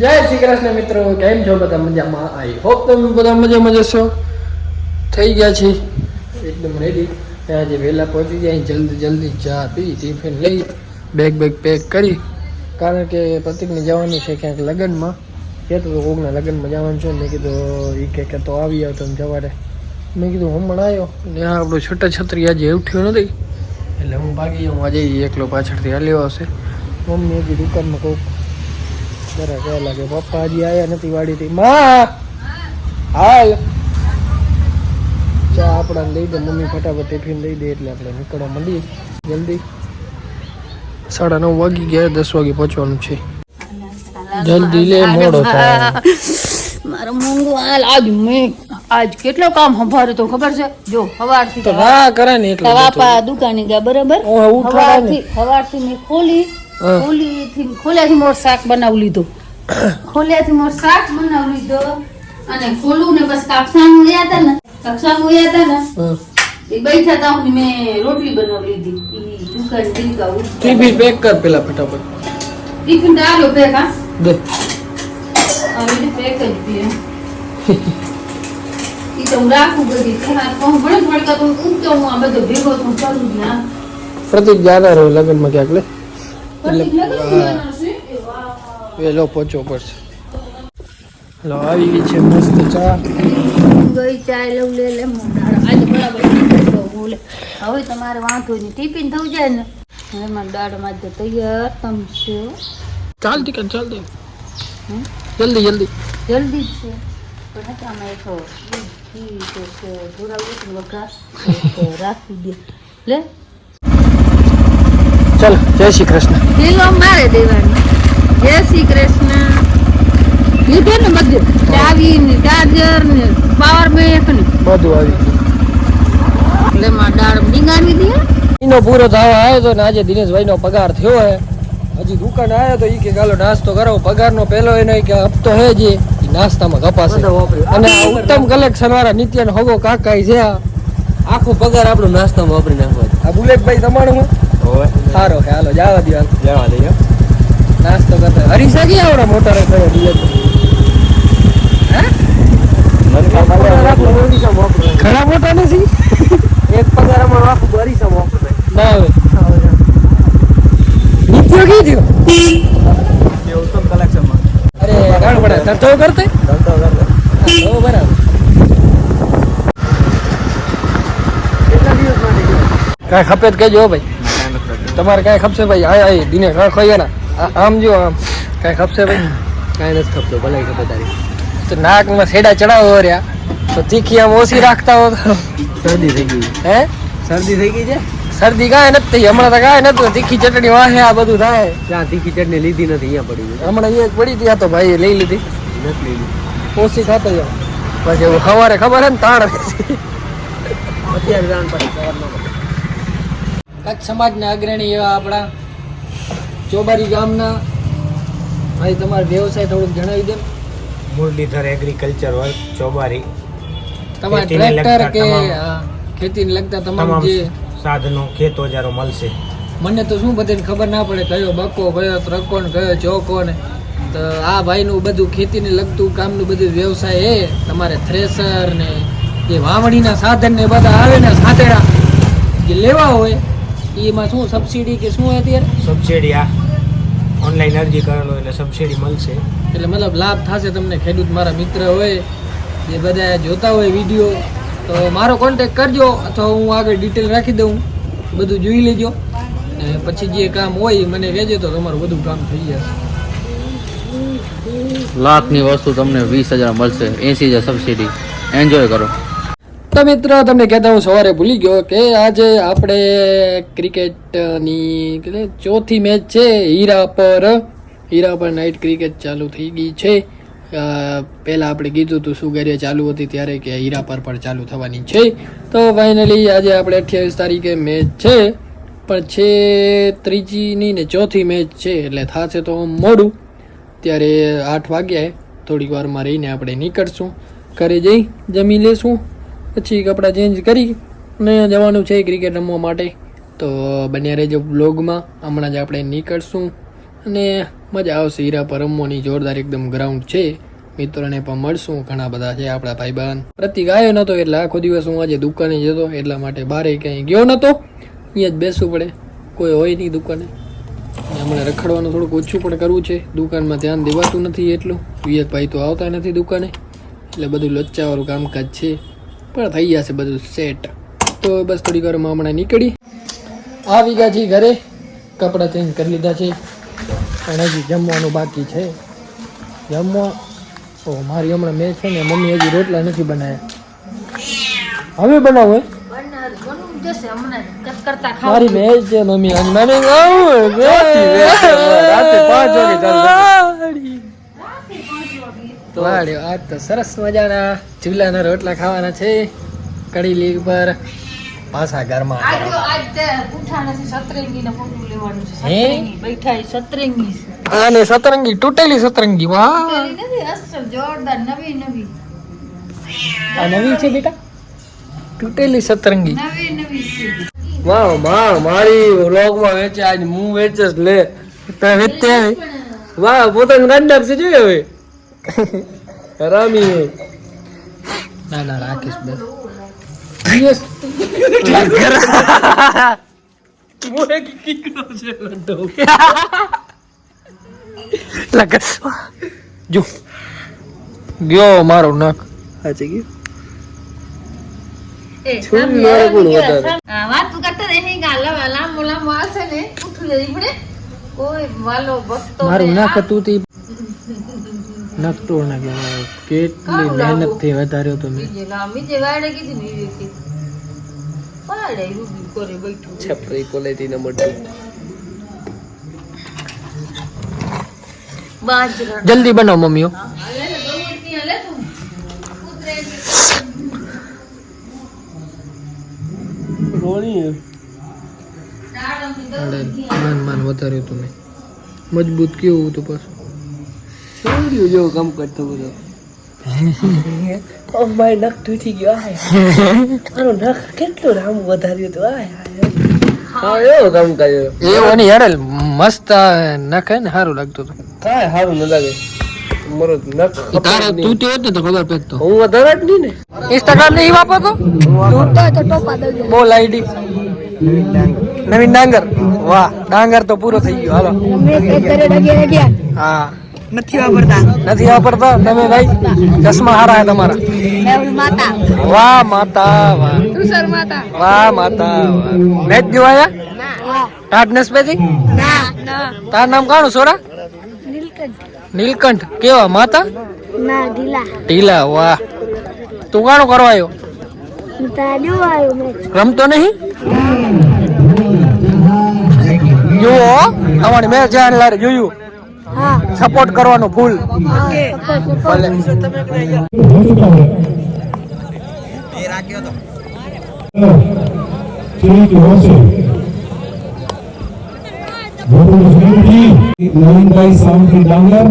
જય શ્રી કૃષ્ણ મિત્રો, કેમ છો બધા મજામાં? આઈ હોપ તમે બધા મજામાં જશો. થઈ ગયા છે. એકદમ રેડી આજે વહેલા પહોંચી જાય જલ્દી જલ્દી ચા પી ટિફિન લઈ બેગ બેગ પેક કરી. કારણ કે પ્રતિકને જવાનું છે ક્યાંક લગ્નમાં. કહેતો તો કોકના લગ્નમાં જવાનું છે. મેં કીધું એ કે કે તો આવી આવ તમે જવાડે. મેં કીધું હમણાં આવ્યો. ને આ આપણું છૂટા છત્રી આજે ઉઠ્યો નથી. એટલે હું ભાગી જાઉં આજે એકલો પાછળથી હાલ્યો હશે. મમ્મી હજી દુકાનમાં કોક જરા લાગે પપ્પા હજી આવ્યા નથી વાડીથી. માં! હાલ. ચા આપણાને લઈ દે મમ્મી ફટાફટ ટિફિન લઈ દે એટલે આપણે નીકળવા મળીએ જલ્દી. સાડા નવ વાગી ગયા દસ વાગે પહોંચવાનું છે. જલ્દી લે મોડો થાય. મારો મોંઘો હાલ. આજ મેં આજ કેટલો કામ સંભાળ્યું તો ખબર છે? જો સવારથી તો ના કરે ને એટલે. બાપા દુકાને ગયા બરાબર? સવારથી સવારથી મેં ખોલી. ખોલીથી ખોલ્યાથી મોર શાક બનાવી લીધું. ખોલ્યાથી મોર શાક બનાવી લીધો. અને ખોલું ને બસ કાપસાનું ગયા હતા ને કાપસાનું ગયા હતા ને એ બેઠા હતા હું મેં રોટલી બનાવી લીધી. ઈ દુકાન દીકા ઉઠ ટિફિન પેક કર પેલા ફટાફટ. ટિફિન ડાલો પેક હા? દે. આવી પેક જ પીએ ઈ તો હું રાખું બધી. હું ભણે ભણતા તો ઉગતો હું આ બધો ભેગો તો કરું ના. પ્રતિક જ્યાદા રહ્યો લગ્નમાં ક્યાંક લે. છે વાહ. વહેલો પહોંચવો પડશે. લો આવી ગઈ છે મસ્ત ચા. ગઈ ચા લઉં લે લે. આજે બરાબર બોલે હવે તમારે વાંધો નહીં ટિફિન થઈ જાય ને? હવે મારી દાળમાં જ તૈયાર તમશે ચાલતી કર ચાલતી હમ? જલ્દી જલ્દી. જલ્દી છે. પણ અત્યારમાં એક ઘી છે છે વઘાર રાખી દે. લે. ચાલ જય શ્રી કૃષ્ણ. પેલો મારે દેવાની. જય શ્રી કૃષ્ણ. લીધો ને બધું? ચાવી ને ચાર્જર ને પાવર બેંક ને. બધું આવી ગયું. એટલે માં દાળ ડીંગાવી દે એનો પૂરો થવા આવ્યો તો ને આજે દિનેશભાઈ નો પગાર થયો હે. હજી દુકાન આવ્યો તો ઈ કે ગાલો નાસ્તો કરો પગાર નો પેલો એનો કે હપ્તો હે જે નાસ્તામાં કપાશે. અને ઉત્તમ કલેક્શન વાળા નિત્ય નો હગો કાકા છે આખો પગાર આપણો નાસ્તામાં વાપરી નાખવા આ બુલેટભાઈ તમારું હું હોય. સારો હે હાલો જવા દે જવા દઈએ નાસ્તો કરતા. હરીસા ક્યાં આવડે મોટરે કર્યો બુલેટભાઈ ઘણા મોટા નથી? એક પગાર અમારો આખું બરીસા વાપરે ના. હવે નિત્યો કી થયો? એ ઉત્તમ કલેક્શનમાં અરે ગાણ પડે. ધંધો કરતે? ધંધો કરતો. બરાબર. કાંઈ ખપે તો કહેજો ભાઈ. તમારે કાંઈ ખપશે ભાઈ? આ આ દિનેશ હા ને ના આમ જો આમ. કાંઈ ખપશે ભાઈ? કાંઈ નથી ખપતો ભલે ખબર તારી. તો નાકમાં સેડા ચડાવો રહ્યા તો તીખી આમ ઓછી રાખતા હો શરદી થઈ ગઈ. હે? શરદી થઈ ગઈ છે? શરદી કાંઈ નથી થઈ. હમણાં તો કાંઈ નથી તીખી ચટણી વાહે આ બધું થાય. ત્યાં તીખી ચટણી લીધી નથી અહીંયા પડી ગઈ. હમણાં અહીંયા પડી હતી. તો ભાઈ લઈ લીધી. નથી લીધી. ઓછી ખાતો જાવ પછી સવારે ખબર હે ને તાણ. અત્યારે તાણ પડી સવારમાં. કચ્છ સમાજના અગ્રણી એવા આપણા ચોબારી ગામના. ભાઈ તમારો વ્યવસાય થોડુંક જણાવી દે. Muralidhar agriculture work Chobari. તમારા ટ્રેક્ટર કે ખેતીને લગતા તમામ જે સાધનો ખેત ઓજારો મળશે. મને તો શું બધાને ખબર ના પડે કયો બકો કયો ત્રકો ને કયો ચોકો ને તો આ ભાઈનું બધું ખેતીને લગતું કામનું બધું વ્યવસાય એ. તમારે થ્રેસર ને જે વાવણીના સાધન ને બધા આવે ને સાથેડા જે લેવા હોય એમાં શું સબસિડી કે શું અત્યારે? સબસિડી આ. ઓનલાઈન અરજી કરેલો એટલે સબસિડી મળશે. એટલે મતલબ લાભ થશે તમને ખેડૂત મારા મિત્ર હોય જે બધા જોતા હોય વીડિયો તો મારો કોન્ટેક કરજો અથવા હું આગળ ડિટેલ રાખી દઉં. બધું જોઈ લેજો. ને પછી જે કામ હોય એ મને કહેજો તો તમારું બધું કામ થઈ જશે. લાખની વસ્તુ તમને વીસ હજાર મળશે. એસી હજાર સબસિડી એન્જોય કરો. તો મિત્રો, તમને કહેતા હું સવારે ભૂલી ગયો કે આજે આપણે ક્રિકેટની ચોથી મેચ છે હીરા પર. હીરા પર નાઇટ ક્રિકેટ ચાલુ થઈ ગઈ છે. પહેલાં આપણે કીધું હતું શું કરીએ ચાલુ હતી ત્યારે કે હીરા પર પણ ચાલુ થવાની છે. તો ફાઇનલી આજે આપણે અઠ્યાવીસ તારીખે મેચ છે. પણ છે ત્રીજીની ને ચોથી મેચ છે, એટલે થશે તો મોડું. ત્યારે આઠ વાગ્યાએ થોડીક વારમાં રહીને આપણે નીકળશું. ઘરે જઈ જમી લેશું. પછી કપડાં ચેન્જ કરી ને જવાનું છે ક્રિકેટ રમવા માટે. તો બન્યા રહેજો બ્લોગમાં હમણાં જ આપણે નીકળશું. અને મજા આવશે હીરા પર રમવાની. જોરદાર એકદમ ગ્રાઉન્ડ છે. મિત્રોને પણ મળશું. ઘણા બધા છે આપણા ભાઈબંધ. પ્રતિક આવ્યો નતો એટલે આખો દિવસ હું આજે દુકાને જતો એટલા માટે બારે ક્યાંય ગયો નતો. અહીંયા જ બેસવું પડે. કોઈ હોય નહીં દુકાને. હમણાં રખડવાનું થોડુંક ઓછું પણ કરવું છે. દુકાનમાં ધ્યાન દેવાતું નથી એટલું. વિયતભાઈ તો આવતા નથી દુકાને. એટલે બધું લચ્ચાવાળું કામકાજ છે. પણ થઈ જશે બધું સેટ તો બસ થોડી વારમાં હમણાં નીકળી. આવી ગયા છીએ ઘરે. કપડાં ચેન્જ કરી લીધા છે. અને હજી જમવાનું બાકી છે. જમવા ઓ મારી હમણાં મેં છે ને મમ્મી હજી રોટલા નથી બનાવ્યા. હવે બનાવો મારી મેચ છે મમ્મી. અને રાતે પાંચ વાગે વાડે આજ તો સરસ મજાના ચૂલાના રોટલા ખાવાના છે. કડી લીગ પર પાછા ઘરમાં. અને સતરંગી તૂટેલી સતરંગી વાહ! જોરદાર નવી નવી. આ નવી છે બેટા? તૂટેલી સતરંગી. નવી નવી છે. વાહમાં મારી વ્લોગમાં વેચે આજ હું વેચસ લે. વેચતે વાહ પોતાનું કાઢ છે જોઈએ હવે? હરામી ના ના રાખીશ બસ યસ. લગસ જો. ગયો મારો નખ સાચી ગયો. મારે કોણ આવી ગયા. વાત કરતા રહે ગાલા વાલા મોલા મારશે ને. ઉઠું જઈ પડે કોઈ વાલો ભક્તો મારું નખ હતું તે નખ તોડ નાખ્યો કેટલી મહેનત થી વધાર્યો તો મેં બીજે લા બીજે વાડે કીધી ને વિવેકે પાડે રૂબી કરે બેઠું છપરી ક્વોલિટી નંબર ટુ બાજરા જલ્દી બનાવો મમ્મીઓ હા, લે લે, બહુ જ ત્યાં લે તું. કૂતરે રોણી દાડમથી દઉં અરે, માન માન વધાર્યું તું મેં મજબૂત કેવું હતું પાછું છોડ્યું જેવું કામ કરતો બધો. ઓ માય નખ તૂટી ગયો આય આનો નખ કેટલો રામ વધાર્યો તો આય હા એવો કામ કર્યો. એવો નહીં મસ્ત આ નખ હે ને સારું લાગતું હતું. કાંઈ સારું ન લાગે. મારો નખ તારે તું તે તો ખબર પડતો હું વધારે જ નહીં ને. ઇન્સ્ટાગ્રામ નહીં વાપરતો બોલ આઈડી. નવીન ડાંગર. વાહ. ડાંગર તો પૂરો થઈ ગયો હાલો. હા. નથી વાપરતા? નથી વાપરતા? તમે ભાઈ ચશ્મા હારા હે તમારા. વાહ માતા વાહ. વાહ માતા વાહ. મેચ જોવાયા ટાટનેસ પેથી તાર નામ કાણું સોરા? નીલકંઠ. કેવા? માતા? ઢીલા. વાહ. તું કાણું કરવા આવ્યો? રમતો નહીં? જુઓ તમારી મેં જાણ લારે જોયું. સપોર્ટ કરવાનું ફૂલ નવીનભાઈ સાવંતજી ડાંગર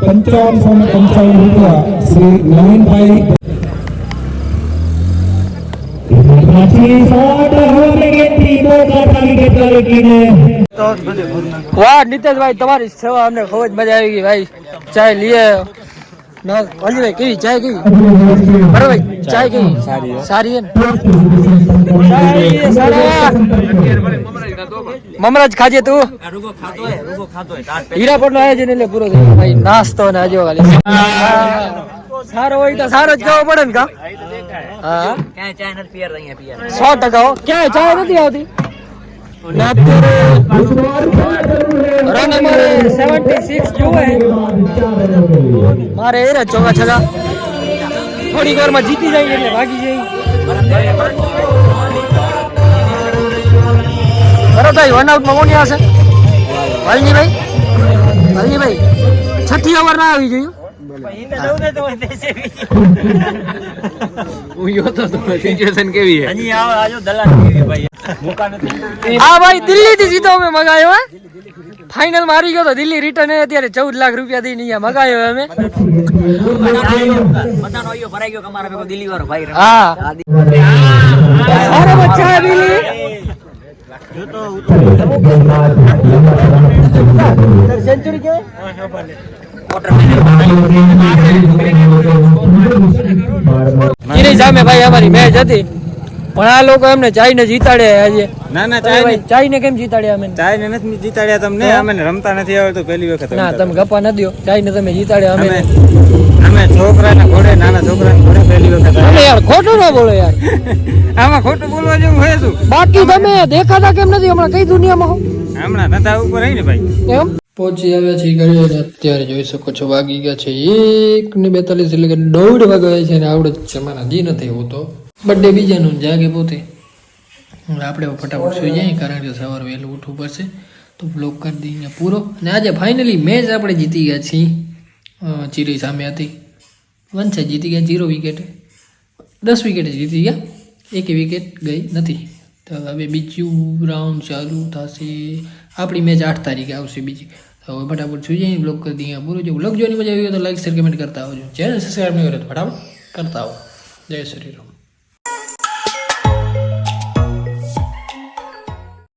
પંચાવનસો સામે પંચાવન રૂપિયા શ્રી નવીનભાઈ વાહ નીતેશભાઈ તમારી સેવા અમને ખૂબ જ મજા આવી ગઈ ભાઈ. ચાય લીએ. કેવી? ચાય કેવી? બરાબર ભાઈ ચાય કેવી? સારી સારી મમરાજ ખાજે તું? હીરાપર નો આયોજન એટલે પૂરો થયો ભાઈ. નાસ્તો ને આજો ખાલી સારો હોય તો સારો જ કહેવો પડે ને કા? હા સો ટકા હો. ક્યાંય ચાય નથી આવતી? રન અમારે 76 જુએ. મારે એ ચોગા છગા. થોડીક વારમાં જીતી જાય એટલે ભાગી જાય. ભરતભાઈ વન આઉટમાં કોની આવશે? વાલજીભાઈ? ભાઈ છઠ્ઠી ઓવર ના આવી જોઈએ ભાઈ. દિલ્હી થી સીધો અમે મગાયો હે? ફાઇનલ મારી ગયો તો દિલ્હી રિટર્ન અત્યારે ચૌદ લાખ રૂપિયા દઈને અહીંયા મગાયો અમે. હા. બચ્ચા દિલ્હી. સેન્ચુરી કહેવાય ચીરી સામે ભાઈ અમારી મેચ હતી. પણ આ લોકો એમને ચાઈને જીતાડ્યા આજે. ના ના અરે ચાઈને. કેમ જીતાડ્યા અમે ચાય ને નથી જીતાડ્યા તમને અમે રમતા નથી આવડતું પહેલી વખત ના તમે ગપ્પા ન દો ચાઈને તમે જીતાડ્યા અમે અમે છોકરાના ઘોડે નાના છોકરાના ઘોડે પહેલી વખત તમે યાર ખોટું ના બોલો યાર. આમાં ખોટું બોલવા જેવું હોય શું? બાકી તમે દેખાતા કેમ નથી? હમણાં કઈ દુનિયામાં હો? હમણાં નતા ઉપર રહી ને ભાઈ? એમ? પહોંચી આવ્યા છીએ ઘરે અત્યારે જોઈ શકો છો વાગી ગયા છે એક ને બેતાલીસ એટલે કે દોઢ વાગ્યા છે અને આવડે જમાના જી નથી હોતો. બર્થડે બીજાનું જાગે પોતે. આપણે ફટાફટ સુઈ જઈએ, કારણ કે સવારે વહેલું ઉઠવું પડશે. તો બ્લોક કરી દઈએ પૂરો. અને આજે ફાઇનલી મેચ આપણે જીતી ગયા છીએ. ચીરી સામે હતી. વંશે જીતી ગયા જીરો વિકેટે દસ વિકેટે જીતી ગયા. એક વિકેટ ગઈ નથી. તો હવે બીજું રાઉન્ડ ચાલુ થશે. આપણી મેચ આઠ તારીખે આવશે બીજી. તો હવે ફટાફટ સુઈ જઈએ બ્લોક કરી દઈએ. પૂરું જો બ્લોગ જોવાની મજા આવી હોય તો લાઈક શેર કમેન્ટ કરતા આવજો. ચેનલ સબસ્ક્રાઈબ નહીં કરે તો ફટાફટ કરતા આવો. જય શ્રી રામ.